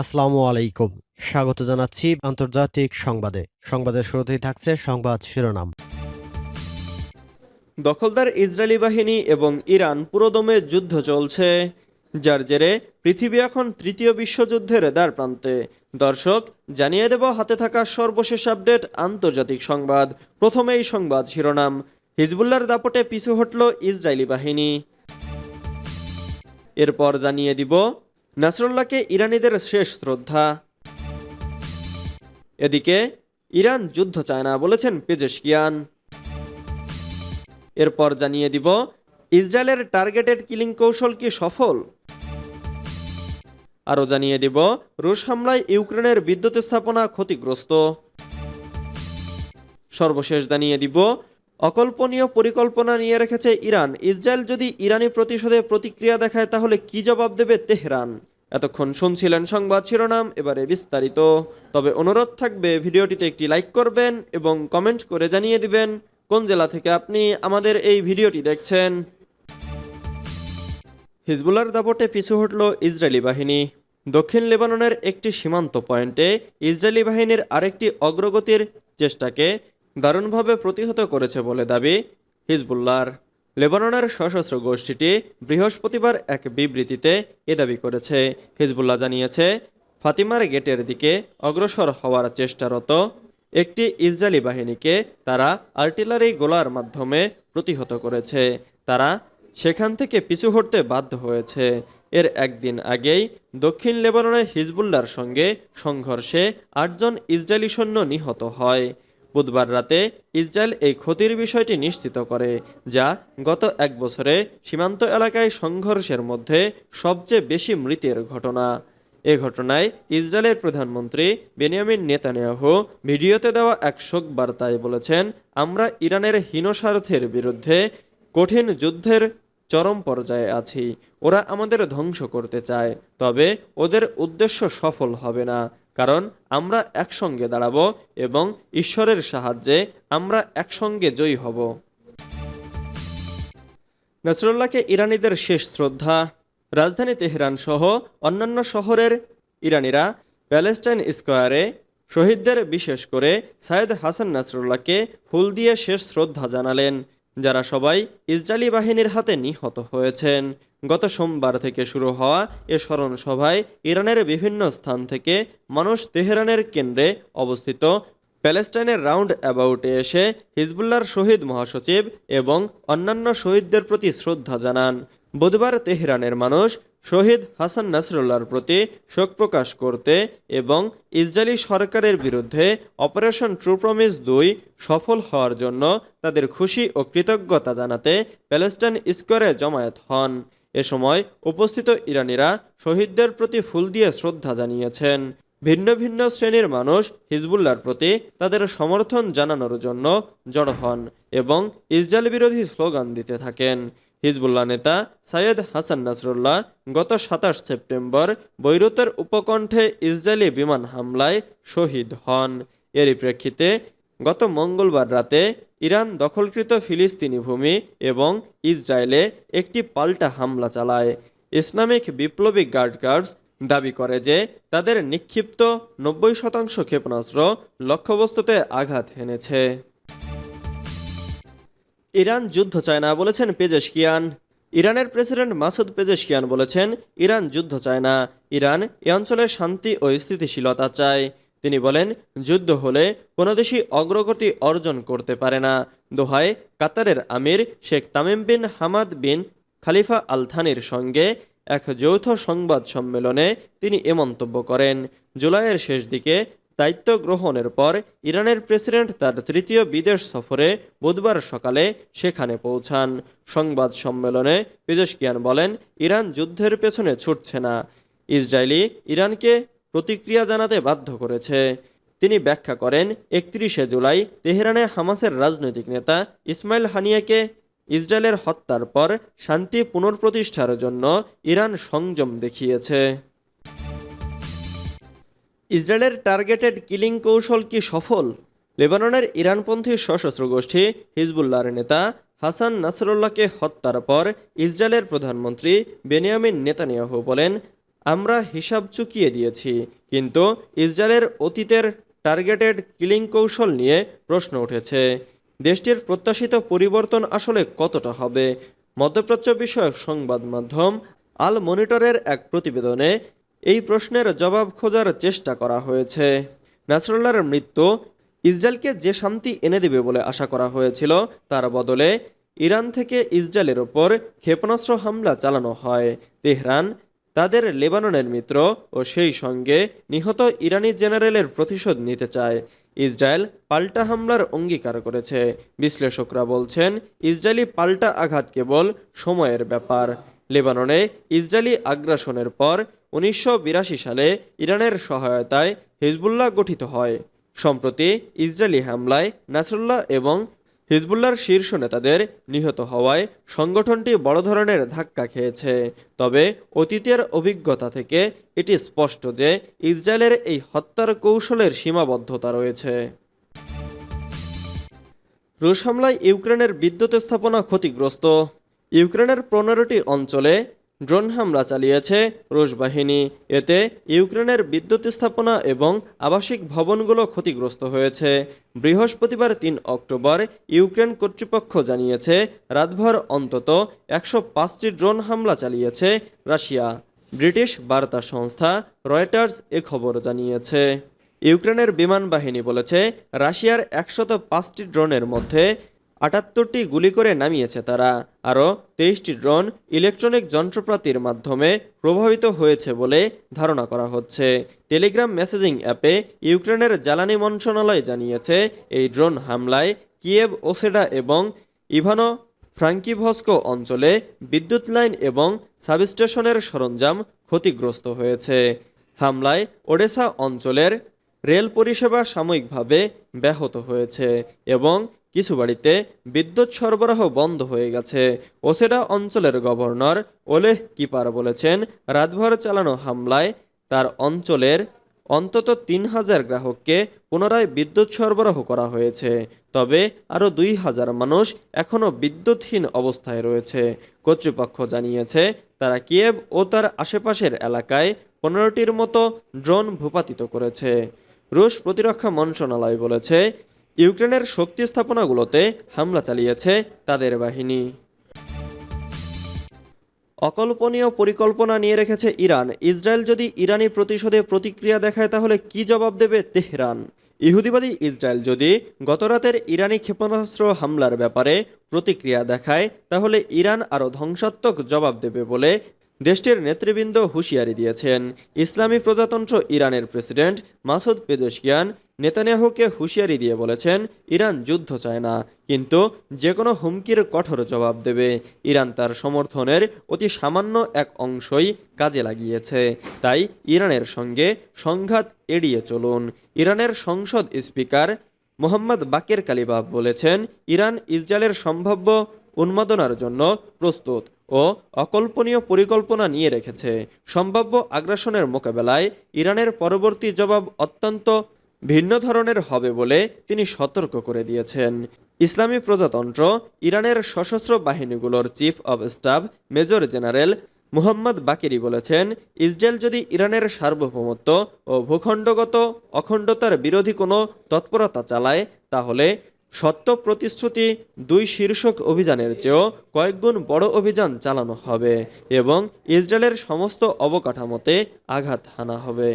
আসসালামু আলাইকুম। স্বাগত জানাচ্ছি আন্তর্জাতিক সংবাদে। সংবাদের শুরুতেই থাকছে সংবাদ শিরোনাম। দখলদার ইসরায়েলি বাহিনী এবং ইরান পুরোদমে যুদ্ধ চলছে। যার জেরে পৃথিবী এখন তৃতীয় বিশ্বযুদ্ধের দ্বার প্রান্তে। দর্শক, জানিয়ে দেব হাতে থাকা সর্বশেষ আপডেট আন্তর্জাতিক সংবাদ। প্রথমেই সংবাদ শিরোনাম। হিজবুল্লার দাপটে পিছু হটল ইসরায়েলি বাহিনী। এরপর জানিয়ে দিব নাসরুল্লাহকে ইরানিদের শেষ শ্রদ্ধা। এদিকে, ইরান যুদ্ধ চায় না বলেছেন পেজেশকিয়ান। এরপর জানিয়ে দিব, ইসরায়েলের টার্গেটেড কিলিং কৌশল কি সফল? আরও জানিয়ে দিব, রুশ হামলায় ইউক্রেনের বিদ্যুৎ স্থাপনা ক্ষতিগ্রস্ত। সর্বশেষ জানিয়ে দিব অকল্পনীয় পরিকল্পনা নিয়ে রেখেছে ইরান। ইসরায়েল যদি ইরানি প্রতিশোধে প্রতিক্রিয়া দেখায়, তাহলে কি জবাব দেবে তেহরান? এতক্ষণ শুনছিলেন সংবাদ শিরোনাম, এবারে বিস্তারিত। তবে অনুরোধ থাকবে, ভিডিওটিতে একটি লাইক করবেন এবং কমেন্ট করে জানিয়ে দিবেন কোন জেলা থেকে আপনি আমাদের এই ভিডিওটি দেখছেন। হিজবুলার দাপটে পিছু হটল ইসরায়েলি বাহিনী। দক্ষিণ লেবাননের একটি সীমান্ত পয়েন্টে ইসরায়েলি বাহিনীর আরেকটি অগ্রগতির চেষ্টাকে দারুণভাবে প্রতিহত করেছে বলে দাবি হিজবুল্লার লেবাননের সশস্ত্র গোষ্ঠীটি বৃহস্পতিবার এক বিবৃতিতে এ দাবি করেছে। হিজবুল্লাহ জানিয়েছে, ফাতিমার গেটের দিকে অগ্রসর হওয়ার চেষ্টারত একটি ইসরায়েলি বাহিনীকে তারা আর্টিলারি গোলার মাধ্যমে প্রতিহত করেছে। তারা সেখান থেকে পিছু হটতে বাধ্য হয়েছে। এর একদিন আগেই দক্ষিণ লেবাননে হিজবুল্লার সঙ্গে সংঘর্ষে আটজন ইসরায়েলি সৈন্য নিহত হয়। বুধবার রাতে ইসরায়েল এই ক্ষতির বিষয়টি নিশ্চিত করে, যা গত এক বছরে সীমান্ত এলাকায় সংঘর্ষের মধ্যে সবচেয়ে বেশি মৃতের ঘটনা। এ ঘটনায় ইসরায়েলের প্রধানমন্ত্রী বেনিয়ামিন নেতানিয়াহু ভিডিওতে দেওয়া এক শোক বার্তায় বলেছেন, আমরা ইরানের হীনস্বার্থের বিরুদ্ধে কঠিন যুদ্ধের চরম পর্যায়ে আছি। ওরা আমাদের ধ্বংস করতে চায়, তবে ওদের উদ্দেশ্য সফল হবে না। কারণ আমরা একসঙ্গে দাঁড়াবো এবং ঈশ্বরের সাহায্যে আমরা একসঙ্গে জয়ী হব। নসরুল্লাহকে ইরানিদের শেষ শ্রদ্ধা, রাজধানী তেহরান সহ অন্যান্য শহরের ইরানিরা প্যালেস্টাইন স্কোয়ারে শহীদদের বিশেষ করে সায়েদ হাসান নাসরুল্লাহকে ফুল দিয়ে শেষ শ্রদ্ধা জানালেন। যারা সবাই ইসরায়েলি বাহিনীর হাতে নিহত হয়েছেন। গত সোমবার থেকে শুরু হওয়া এ স্মরণ সভায় ইরানের বিভিন্ন স্থান থেকে মানুষ তেহরানের কেন্দ্রে অবস্থিত প্যালেস্টাইনের রাউন্ড অ্যাবাউটে এসে হিজবুল্লার শহীদ মহাসচিব এবং অন্যান্য শহীদদের প্রতি শ্রদ্ধা জানান। বুধবার তেহরানের মানুষ শহীদ হাসান নাসরুল্লাহর প্রতি শোক প্রকাশ করতে এবং ইসরায়েলি সরকারের বিরুদ্ধে অপারেশন ট্রু প্রমিস দুই সফল হওয়ার জন্য তাদের খুশি ও কৃতজ্ঞতা জানাতে প্যালেস্টাইন স্কোয়ারে জমায়েত হন। এ সময় উপস্থিত ইরানিরা শহীদদের প্রতি ফুল দিয়ে শ্রদ্ধা জানিয়েছেন। ভিন্ন ভিন্ন শ্রেণির মানুষ হিজবুল্লার প্রতি তাদের সমর্থন জানানোর জন্য জড়ো হন এবং ইসরায়েল বিরোধী স্লোগান দিতে থাকেন। হিজবুল্লাহ নেতা সাইয়েদ হাসান নাসরুল্লাহ গত সাতাশ সেপ্টেম্বর বৈরুতের উপকণ্ঠে ইসরায়েলি বিমান হামলায় শহীদ হন। এরই প্রেক্ষিতে গত মঙ্গলবার রাতে ইরান দখলকৃত ফিলিস্তিনি ভূমি এবং ইসরায়েলে একটি পাল্টা হামলা চালায়। ইসলামিক বিপ্লবী গার্ড গার্ডস দাবি করে যে তাদের নিক্ষিপ্ত নব্বই শতাংশ ক্ষেপণাস্ত্র লক্ষ্যবস্তুতে আঘাত হেনেছে। ইরান যুদ্ধ চায় না বলেছেন পেজেশকিয়ান। ইরানের প্রেসিডেন্ট মাসুদ পেজেশকিয়ান বলেছেন, ইরান যুদ্ধ চায় না, ইরান এ অঞ্চলে শান্তি ও স্থিতিশীলতা চায়। তিনি বলেন, যুদ্ধ হলে কোনো দেশই অগ্রগতি অর্জন করতে পারে না। দোহায়, কাতারের আমির Sheikh Tamim bin Hamad bin Khalifa Al Thani সঙ্গে এক যৌথ সংবাদ সম্মেলনে তিনি এ মন্তব্য করেন। জুলাইয়ের শেষ দিকে দায়িত্ব গ্রহণের পর ইরানের প্রেসিডেন্ট তার তৃতীয় বিদেশ সফরে বুধবার সকালে সেখানে পৌঁছান। সংবাদ সম্মেলনে পেজস্কিয়ান বলেন, ইরান যুদ্ধের পেছনে ছুটছে না। ইসরায়েলি ইরানকে প্রতিক্রিয়া জানাতে বাধ্য করেছে। তিনি ব্যাখ্যা করেন, একত্রিশে জুলাই তেহরানে হামাসের রাজনৈতিক নেতা ইসমাইল হানিয়াকে ইসরায়েলের হত্যার পর শান্তি পুনঃপ্রতিষ্ঠার জন্য ইরান সংযম দেখিয়েছে। ইসরায়েলের টার্গেটেড কিলিং কৌশল কি সফল? লেবাননের ইরানপন্থী সশস্ত্র গোষ্ঠী হিজবুল্লাহর নেতা হাসান নাসরুল্লাহকে হত্যার পর ইসরায়েলের প্রধানমন্ত্রী বেনিয়ামিন নেতানিয়াহু বলেন, আমরা হিসাব চুকিয়ে দিয়েছি, কিন্তু ইসরায়েলের অতীতের টার্গেটেড কিলিং কৌশল নিয়ে প্রশ্ন উঠেছে। দেশটির প্রত্যাশিত পরিবর্তন আসলে কতটা হবে? মধ্যপ্রাচ্য বিষয়ক সংবাদ মাধ্যম আল মনিটরের এক প্রতিবেদনে এই প্রশ্নের জবাব খোঁজার চেষ্টা করা হয়েছে। নাসরুল্লাহর মৃত্যু ইসরায়েলকে যে শান্তি এনে দেবে বলে আশা করা হয়েছিল, তার বদলে ইরান থেকে ইসরায়েলের ওপর ক্ষেপণাস্ত্র হামলা চালানো হয়। তেহরান তাদের লেবাননের মিত্র ও সেই সঙ্গে নিহত ইরানি জেনারেলের প্রতিশোধ নিতে চায়। ইসরায়েল পাল্টা হামলার অঙ্গীকার করেছে। বিশ্লেষকরা বলছেন, ইসরায়েলি পাল্টা আঘাত কেবল সময়ের ব্যাপার। লেবাননে ইসরায়েলি আগ্রাসনের পর উনিশশো বিরাশি সালে ইরানের সহায়তায় হিজবুল্লাহ গঠিত হয়। সম্প্রতি ইসরায়েলি হামলায় নাসরুল্লাহ এবং হিজবুল্লার শীর্ষ নেতাদের নিহত হওয়ায় সংগঠনটি বড় ধরনের ধাক্কা খেয়েছে। তবে অতীতের অভিজ্ঞতা থেকে এটি স্পষ্ট যে ইসরায়েলের এই হত্যার কৌশলের সীমাবদ্ধতা রয়েছে। রুশ হামলায় ইউক্রেনের বিদ্যুৎ স্থাপনা ক্ষতিগ্রস্ত। ইউক্রেনের পনেরোটি অঞ্চলে ড্রোন হামলা চালিয়েছে রুশ বাহিনী। এতে ইউক্রেনের বিদ্যুৎ স্থাপনা এবং আবাসিক ভবনগুলো ক্ষতিগ্রস্ত হয়েছে। বৃহস্পতিবার তিন অক্টোবর ইউক্রেন কর্তৃপক্ষ জানিয়েছে, রাতভর অন্তত একশো পাঁচটি ড্রোন হামলা চালিয়েছে রাশিয়া। ব্রিটিশ বার্তা সংস্থা রয়টার্স এ খবর জানিয়েছে। ইউক্রেনের বিমান বাহিনী বলেছে, রাশিয়ার একশত পাঁচটি ড্রোনের মধ্যে আটাত্তরটি গুলি করে নামিয়েছে তারা। আরও তেইশটি ড্রোন ইলেকট্রনিক যন্ত্রপাতির মাধ্যমে প্রভাবিত হয়েছে বলে ধারণা করা হচ্ছে। টেলিগ্রাম মেসেজিং অ্যাপে ইউক্রেনের জ্বালানি মন্ত্রণালয় জানিয়েছে, এই ড্রোন হামলায় কিয়েভ ওসেডা এবং ইভানো ফ্রাঙ্কিভস্কো অঞ্চলে বিদ্যুৎ লাইন এবং সাবস্টেশনের সরঞ্জাম ক্ষতিগ্রস্ত হয়েছে। হামলায় ওডেসা অঞ্চলের রেল পরিষেবা সাময়িকভাবে ব্যাহত হয়েছে এবং কিছু বাড়িতে বিদ্যুৎ সরবরাহ বন্ধ হয়ে গেছে। ওসেডা অঞ্চলের গভর্নর ওলেহ কিপার বলেছেন, রাতভর চালানো হামলায় তার অঞ্চলের অন্তত তিন হাজার গ্রাহককে পুনরায় বিদ্যুৎ সরবরাহ করা হয়েছে। তবে আরও দুই হাজার মানুষ এখনও বিদ্যুৎহীন অবস্থায় রয়েছে। কর্তৃপক্ষ জানিয়েছে, তারা কিয়েভ ও তার আশেপাশের এলাকায় পনেরোটির মতো ড্রোন ভূপাতিত করেছে। রুশ প্রতিরক্ষা মন্ত্রণালয় বলেছে ইউক্রেনের শক্তি স্থাপনাগুলোতে হামলা চালিয়েছে তাদের বাহিনী। অকল্পনীয় পরিকল্পনা নিয়ে রেখেছে ইরান। ইসরায়েল যদি ইরানি প্রতিশোধে প্রতিক্রিয়া দেখায়, তাহলে কি জবাব দেবে তেহরান? ইহুদিবাদী ইসরায়েল যদি গতরাতের ইরানি ক্ষেপণাস্ত্র হামলার ব্যাপারে প্রতিক্রিয়া দেখায়, তাহলে ইরান আরও ধ্বংসাত্মক জবাব দেবে বলে দেশটির নেতৃবৃন্দ হুঁশিয়ারি দিয়েছেন। ইসলামী প্রজাতন্ত্র ইরানের প্রেসিডেন্ট মাসুদ পেজেশকিয়ান নেতানিয়াহুকে হুঁশিয়ারি দিয়ে বলেছেন, ইরান যুদ্ধ চায় না, কিন্তু যে কোনো হুমকির কঠোর জবাব দেবে। ইরান তার সমর্থনের অতি সামান্য এক অংশই কাজে লাগিয়েছে। তাই ইরানের সঙ্গে সংঘাত এড়িয়ে চলুন। ইরানের সংসদ স্পিকার মোহাম্মদ বাকের কালিবাব বলেছেন, ইরান ইসরায়েলের সম্ভাব্য উন্মাদনার জন্য প্রস্তুত ও অকল্পনীয় পরিকল্পনা নিয়ে রেখেছে। সম্ভাব্য আগ্রাসনের মোকাবেলায় ইরানের পরবর্তী জবাব অত্যন্ত ভিন্ন ধরনের হবে বলে তিনি সতর্ক করে দিয়েছেন। ইসলামী প্রজাতন্ত্র, ইরানের সশস্ত্র বাহিনীগুলোর chief of staff major general Mohammad Bagheri বলেছেন, ইসরায়েল যদি ইরানের সার্বভৌমত্ব ও ভূখণ্ডগত অখণ্ডতার বিরোধী কোনো তৎপরতা চালায়, তাহলে সত্য প্রতিশ্রুতি দুই শীর্ষক অভিযানের চেয়েও কয়েকগুণ বড় অভিযান চালানো হবে এবং ইসরায়েলের সমস্ত অবকাঠামোতে আঘাত হানা হবে।